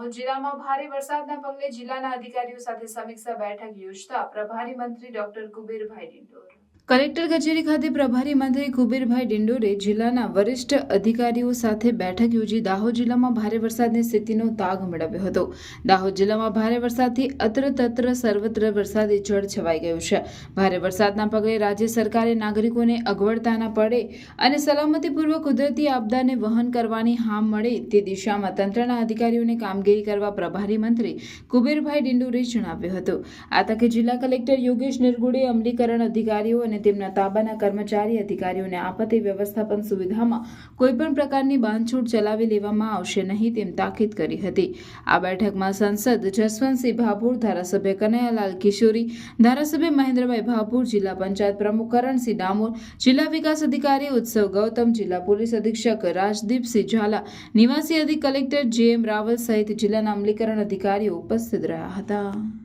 દાહોદ જિલ્લામાં ભારે વરસાદના પગલે જિલ્લાના અધિકારીઓ સાથે સમીક્ષા બેઠક યોજતા પ્રભારી મંત્રી ડોક્ટર કુબેરભાઈ ડિંડોર. કલેક્ટર કચેરી ખાતે પ્રભારી મંત્રી કુબેરભાઈ ડિંડોરે જિલ્લાના વરિષ્ઠ અધિકારીઓ સાથે બેઠક યોજી દાહોદ જિલ્લામાં ભારે વરસાદની સ્થિતિનો તાગ મેળવ્યો હતો. દાહોદ જિલ્લામાં ભારે વરસાદથી અત્ર તત્ર સર્વત્ર વરસાદી જળ છવાઈ ગયું છે. ભારે વરસાદના પગલે રાજ્ય સરકારે નાગરિકોને અગવડતાના પડે અને સલામતીપૂર્વક કુદરતી આપદાને વહન કરવાની હામ મળે તે દિશામાં તંત્રના અધિકારીઓને કામગીરી કરવા પ્રભારી મંત્રી કુબેરભાઈ ડિંડોરે જણાવ્યું હતું. આ તકે જિલ્લા કલેક્ટર યોગેશ નિર્ગુડે અમલીકરણ અધિકારીઓ અને તેમના તાબાના કર્મચારી અધિકારીઓને આપત્તિ વ્યવસ્થાપન સુવિધામાં કોઈપણ પ્રકારની બાંધછૂટ ચલાવી લેવામાં આવશે નહીં તેમ તાકીદ કરી હતી. આ બેઠકમાં સંસદ જસવંતસિંહ ભાભોર, ધારાસભ્ય કનૈયાલાલ કિશોરી, ધારાસભ્ય મહેન્દ્રભાઈ ભાભોર, જિલ્લા પંચાયત પ્રમુખ કરણસિંહ ડામોર, જિલ્લા વિકાસ અધિકારી ઉત્સવ ગૌતમ, જિલ્લા પોલીસ અધિક્ષક રાજદીપસિંહ ઝાલા, નિવાસી અધિક કલેક્ટર જે એમ રાવલ સહિત જિલ્લાના અમલીકરણ અધિકારીઓ ઉપસ્થિત રહ્યા હતા.